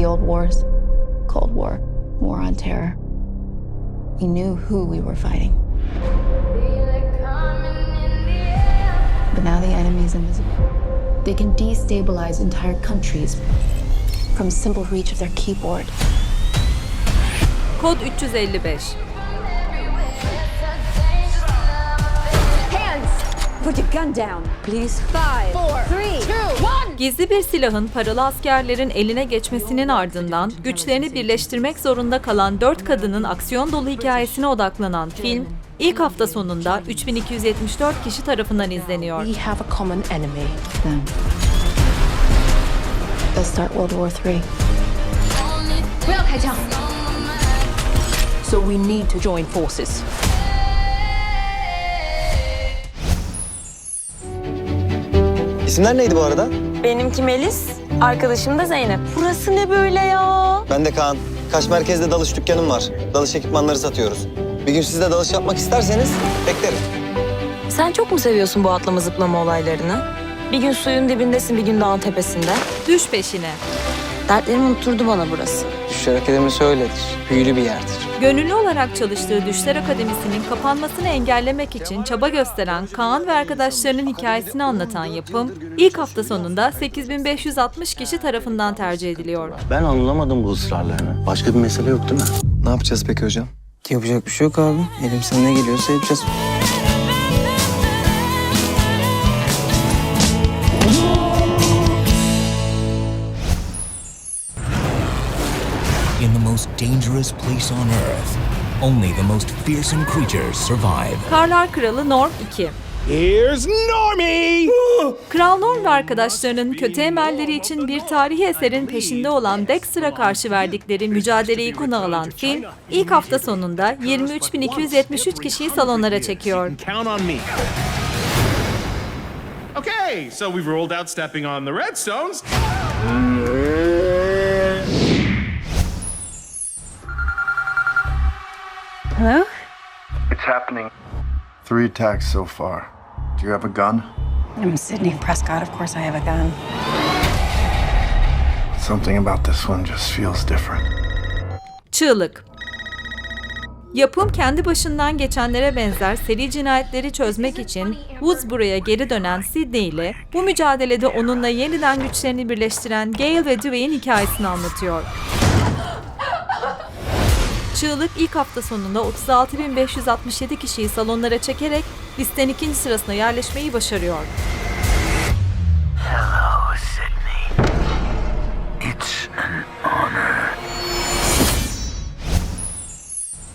wars Cold War, War on Terror. We knew who we were fighting. But now the enemy is invisible. They can destabilize entire countries from simple reach of their keyboard. Kod 355. Put your gun down, please. Five, four, three, two, one. Gizli bir silahın paralı askerlerin eline geçmesinin ardından güçlerini birleştirmek zorunda kalan dört kadının aksiyon dolu hikayesine odaklanan film, ilk hafta sonunda 3274 kişi tarafından izleniyor. We have a common enemy. Them. They'll start World War III. So we need to join forces. İsimler neydi bu arada? Benimki Melis, arkadaşım da Zeynep. Burası ne böyle ya? Ben de Kaan. Kaş merkezde dalış dükkanım var. Dalış ekipmanları satıyoruz. Bir gün siz de dalış yapmak isterseniz beklerim. Sen çok mu seviyorsun bu atlama zıplama olaylarını? Bir gün suyun dibindesin, bir gün dağın tepesinde. Düş peşine. Dertlerimi unutturdu bana burası. Düşler Akademisi öyledir. Büyülü bir yerdir. Gönüllü olarak çalıştığı Düşler Akademisi'nin kapanmasını engellemek için çaba gösteren Kaan ve arkadaşlarının hikayesini anlatan yapım, ilk hafta sonunda 8560 kişi tarafından tercih ediliyor. Ben anlamadım bu ısrarlarını. Başka bir mesele yok değil mi? Ne yapacağız peki hocam? Yapacak bir şey yok abi. Elimizden ne geliyorsa yapacağız. Dangerous place on Earth, only the most fearsome creatures survive. Karlar Kralı Norm 2 Here's Normie! Kral Norm ve arkadaşlarının kötü emelleri için bir tarihi eserin peşinde olan Dexter'a karşı verdikleri mücadeleyi konu alan film, ilk hafta sonunda 23.273 kişiyi salonlara çekiyor. Count on me. Okay, so we've rolled out stepping on the redstones. It's happening. Three attacks so far. Do you have a gun? I'm Sydney Prescott. Of course, I have a gun. Something about this one just feels different. Çığlık Yapım kendi başından geçenlere benzer seri cinayetleri çözmek için Woodsboro'ya geri dönen Sidney ile bu mücadelede onunla yeniden güçlerini birleştiren Gale ve Dwayne hikayesini anlatıyor. Çığlık ilk hafta sonunda 36.567 kişiyi salonlara çekerek listenin ikinci sırasına yerleşmeyi başarıyor.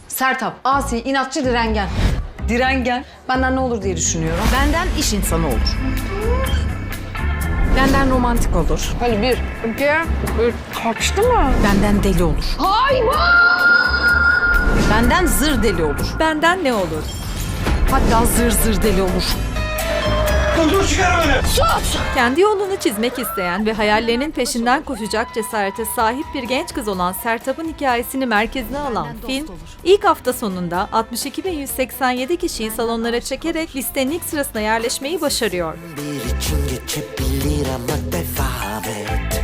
Sertap, asi, inatçı, direngen. Direngen? Benden ne olur diye düşünüyorum. Benden iş insanı olur. Benden romantik olur. Hadi bir, iki, üç. Kaçtı mı? Benden deli olur. Hayvan! Benden zır deli olur. Benden ne olur? Hatta zır zır deli olur. Kendi yolunu çizmek isteyen ve hayallerinin peşinden koşacak cesarete sahip bir genç kız olan Sertab'ın hikayesini merkezine alan film, ilk hafta sonunda 62.187 kişiyi salonlara çekerek listenin ilk sırasına yerleşmeyi başarıyor. Bir için geçebilir ama devam et.